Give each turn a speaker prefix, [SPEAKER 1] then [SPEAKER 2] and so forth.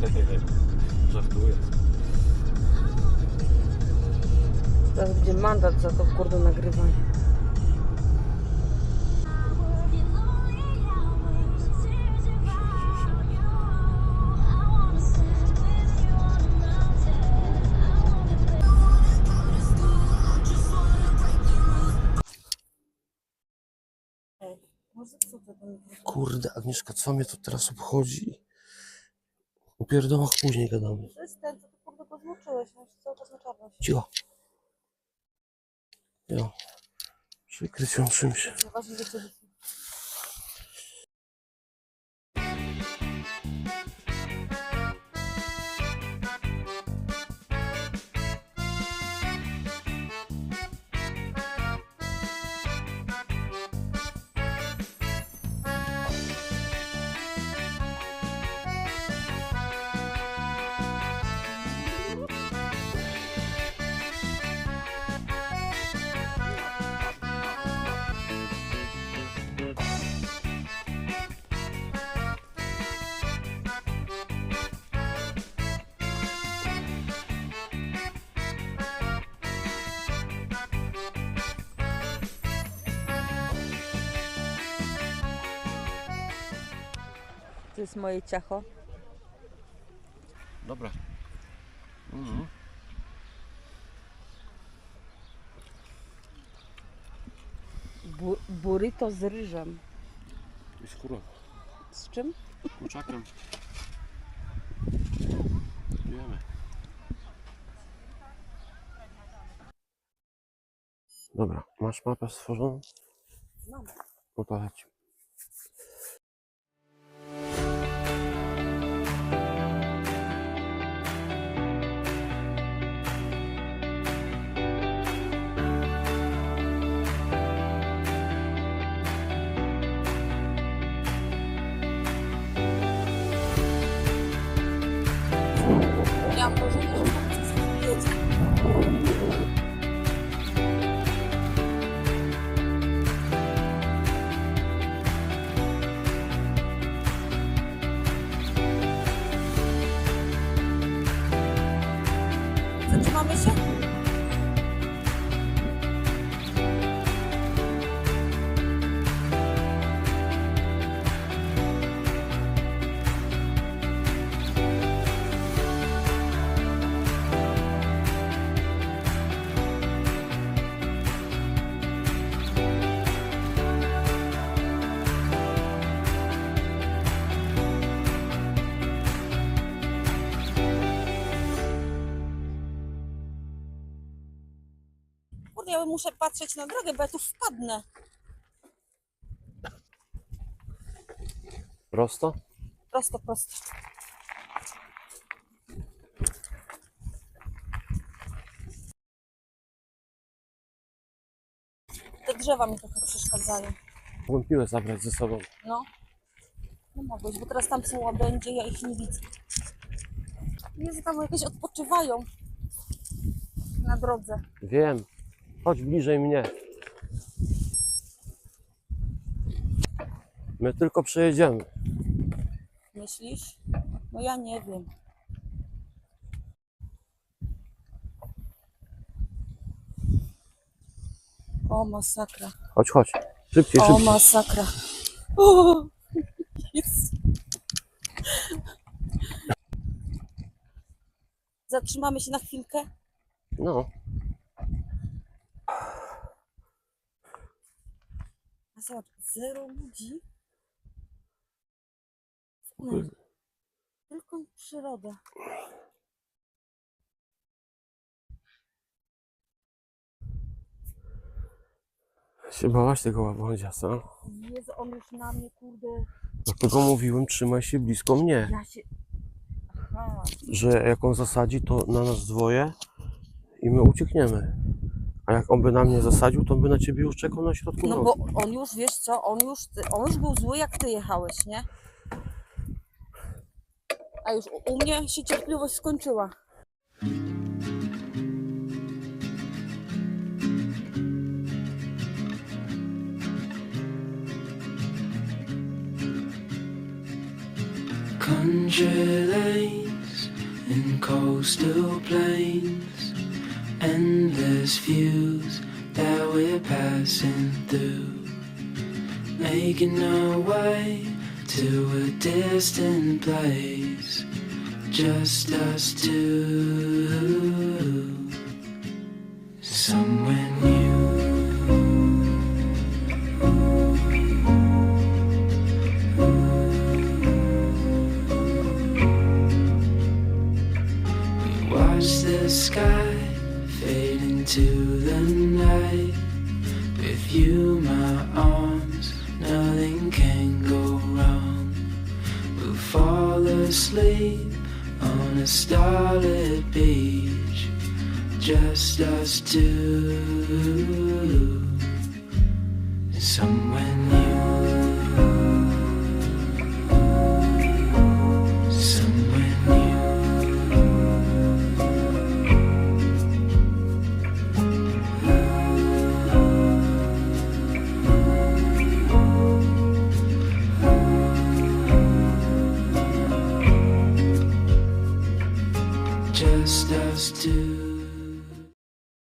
[SPEAKER 1] Żartuję.
[SPEAKER 2] Teraz będzie mandat za to kurde nagrywanie.
[SPEAKER 1] Kurde, Agnieszka, co mnie to teraz obchodzi? O pierdołach później gadamy.
[SPEAKER 2] To jest ten, co ty kurde go zmoczyłeś, no czas na czarność.
[SPEAKER 1] Cicho. Jo. Przykryć ją czymś.
[SPEAKER 2] Nieważne, że ciebie. To jest moje ciacho.
[SPEAKER 1] Dobra. Mhm.
[SPEAKER 2] Bu burrito z ryżem.
[SPEAKER 1] I z kurą.
[SPEAKER 2] Z czym?
[SPEAKER 1] Kurczakiem. Wiemy. Dobra, masz mapę stworzoną?
[SPEAKER 2] Mam.
[SPEAKER 1] No to
[SPEAKER 2] Zatrzymamy ja muszę patrzeć na drogę, bo ja tu wpadnę.
[SPEAKER 1] Prosto?
[SPEAKER 2] Prosto, prosto. Te drzewa mi trochę przeszkadzają.
[SPEAKER 1] Mogłem piłę zabrać ze sobą.
[SPEAKER 2] No. No mogłeś, bo teraz tam są łabędzie, ja ich nie widzę. Jezu, tam jakieś odpoczywają na drodze.
[SPEAKER 1] Wiem. Chodź bliżej mnie. My tylko przejedziemy.
[SPEAKER 2] Myślisz? No ja nie wiem. O, masakra.
[SPEAKER 1] Chodź, chodź. Szybciej,
[SPEAKER 2] O,
[SPEAKER 1] szybciej.
[SPEAKER 2] masakra. O. Zatrzymamy się na chwilkę.
[SPEAKER 1] No.
[SPEAKER 2] Zobacz, zero ludzi. No, tylko przyroda.
[SPEAKER 1] Się bałaś tego łabędzia, co?
[SPEAKER 2] Jezu, on już na mnie, kurde,
[SPEAKER 1] Dlatego mówiłem, trzymaj się blisko mnie.
[SPEAKER 2] ja się... Aha,
[SPEAKER 1] Że jak on zasadzi, to na nas dwoje i my uciekniemy. A jak on by na mnie zasadził, to on by na ciebie już czekał na środku
[SPEAKER 2] no
[SPEAKER 1] drogi.
[SPEAKER 2] bo on już, wiesz co, on już, on już był zły, jak ty jechałeś, nie? A już u- u mnie się cierpliwość skończyła.
[SPEAKER 3] Con country lanes and coastal plains, endless views that we're passing through, making our way to a distant place, just us two, somewhere new. We watch the sky fade into the night. With you, my arms, nothing can go wrong. We'll fall asleep on a starlit beach, just us two, somewhere new.